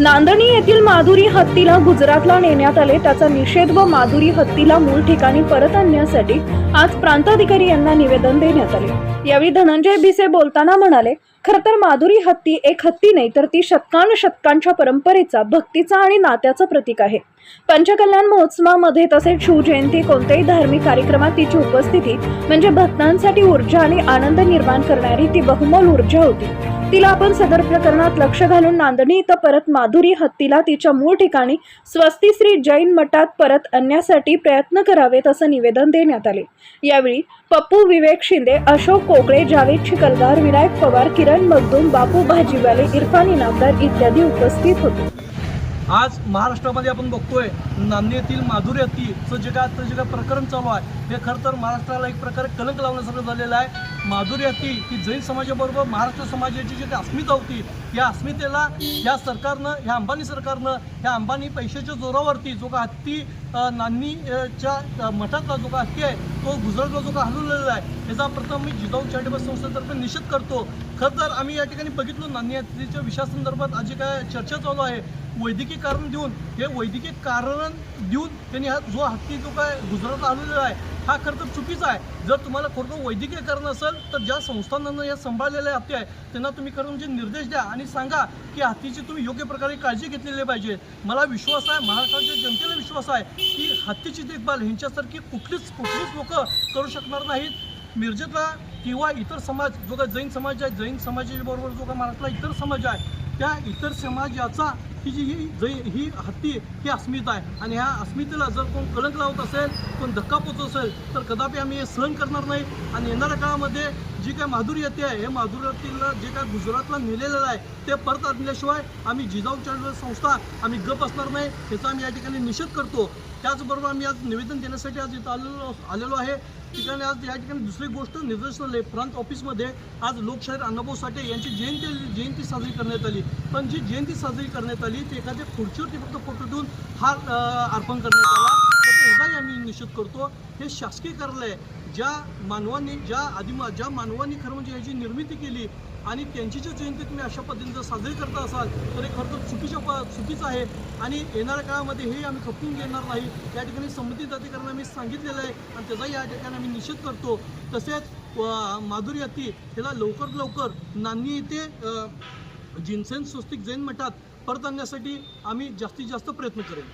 नांदणी येथील माधुरी हत्तीला गुजरातला नेण्यात आले. त्याचा निषेध व माधुरी हत्तीला मूळ ठिकाणी परत आणण्यासाठी आज प्रांताधिकारी यांना निवेदन देण्यात आले. यावेळी धनंजय भिसे बोलताना म्हणाले खरं तर माधुरी हत्ती एक हत्ती नाही तर ती शतकान शतकांच्या परंपरेचा भक्तीचा आणि नात्याचं प्रतीक आहे. पंचकल्याण महोत्सवामध्ये तसेच शिवजयंती कोणत्याही धार्मिक कार्यक्रमात तिची उपस्थिती म्हणजे भक्तांसाठी ऊर्जा आणि आनंद निर्माण करणारी ती बहुमोल ऊर्जा होती. तिला आपण सदर प्रकरणात लक्ष घालून नांदणी इथं परत माधुरी हत्तीला तिच्या मूळ ठिकाणी स्वस्ती श्री जैन मठात परत आणण्यासाठी प्रयत्न करावेत असं निवेदन देण्यात आले. यावेळी पप्पू विवेक शिंदे अशोक कोकळे जावेद चिकलगार विनायक पवार किरण मगदूम बापू भाजीवाले इरफान इनामदार इत्यादी उपस्थित होते. आज महाराष्ट्रामध्ये आपण बघतोय नांदेड येथील माधुरी हत्तीचं जे काय जे काय प्रकरण चालू आहे हे खरं तर महाराष्ट्राला एक प्रकारे कलंक लावण्यासारखं झालेलं आहे. माधुरी हत्ती ही जैन समाजाबरोबर महाराष्ट्र समाजाची जी अस्मिता होती या अस्मितेला या सरकारनं ह्या अंबानी सरकारनं ह्या अंबानी पैशाच्या जोरावरती जो का हत्ती नान्नीच्या मठातला जो का हत्ती आहे तो गुजरातला जो का हलवलेला आहे याचा प्रथम मी जिजाऊ चॅरिटेबल संस्थेतर्फे निषेध करतो. खरं तर आम्ही या ठिकाणी बघितलो नान्नी हत्तीच्या विषयासंदर्भात आज जी काय चर्चा चालू आहे वैद्यकीय कारण देऊन हे वैद्यकीय कारण देऊन त्यांनी हा जो हत्ती जो काय गुजरात आणलेला आहे हा खरं तर चुकीचा आहे. जर तुम्हाला खरं वैद्यकीय कारण असेल तर ज्या संस्थांना या सांभाळलेल्या हत्ती आहे त्यांना तुम्ही खरं म्हणजे निर्देश द्या आणि सांगा की हत्तीची तुम्ही योग्य प्रकारे काळजी घेतलेली पाहिजे. मला विश्वास आहे महाराष्ट्राच्या जनतेला विश्वास आहे की हत्तीची देखभाल ह्यांच्यासारखी कुठलीच कुठलीच लोक करू शकणार नाहीत. मिरजेतला किंवा इतर समाज जो काय जैन समाज आहे जैन समाजाबरोबर जो काय महाराष्ट्राला इतर समाज आहे त्या इतर समाजाचा की जी ही जै ही हत्ती ही अस्मिता आहे. आणि ह्या अस्मितेला जर कोण कलंक लावत असेल कोण धक्का पोचत असेल तर कदापि आम्ही हे सहन करणार नाही. आणि येणाऱ्या काळामध्ये जी काय माधुरी येते आहे हे माधुरातील जे काय गुजरातला नेलेलं आहे ते परत आणल्याशिवाय आम्ही जिजाऊ चॅरिटेबल संस्था आम्ही गप असणार नाही याचा आम्ही या ठिकाणी निषेध करतो. त्याचबरोबर आम्ही आज निवेदन देण्यासाठी आज इथं आलेलो आलेलो आहे. ठिकाणी आज या ठिकाणी दुसरी गोष्ट निदर्शन आले प्रांत ऑफिसमध्ये आज लोकशाहीर अण्णाभाऊ साठे यांची जयंती जयंती साजरी करण्यात आली. पण जी जयंती साजरी करण्यात आली ती एखाद्या खुर्चीवरती फक्त फोटो देऊन हार अर्पण करण्यात आला. आयोजित करतो. हे शासकीय कार्यालय आहे. ज्या मानवांनी ज्या आदिमा ज्या मानवांनी खरं म्हणजे याची निर्मिती केली आणि त्यांची जी जयंती तुम्ही अशा पद्धतीने जर साजरी करता असाल तर हे खरं तर चुकीच्या प चुकीचं आहे. आणि येणाऱ्या काळामध्ये हे आम्ही खपवून घेणार नाही. या ठिकाणी संबंधित अधिकाऱ्यांना आम्ही सांगितलेलं आहे आणि त्याचाही या ठिकाणी आम्ही निषेध करतो. तसेच माधुरी हत्ती याला लवकर लवकर नांदी येथे जिनसेन स्वस्तिक जैन मठात परत आणण्यासाठी आम्ही जास्तीत जास्त प्रयत्न करेल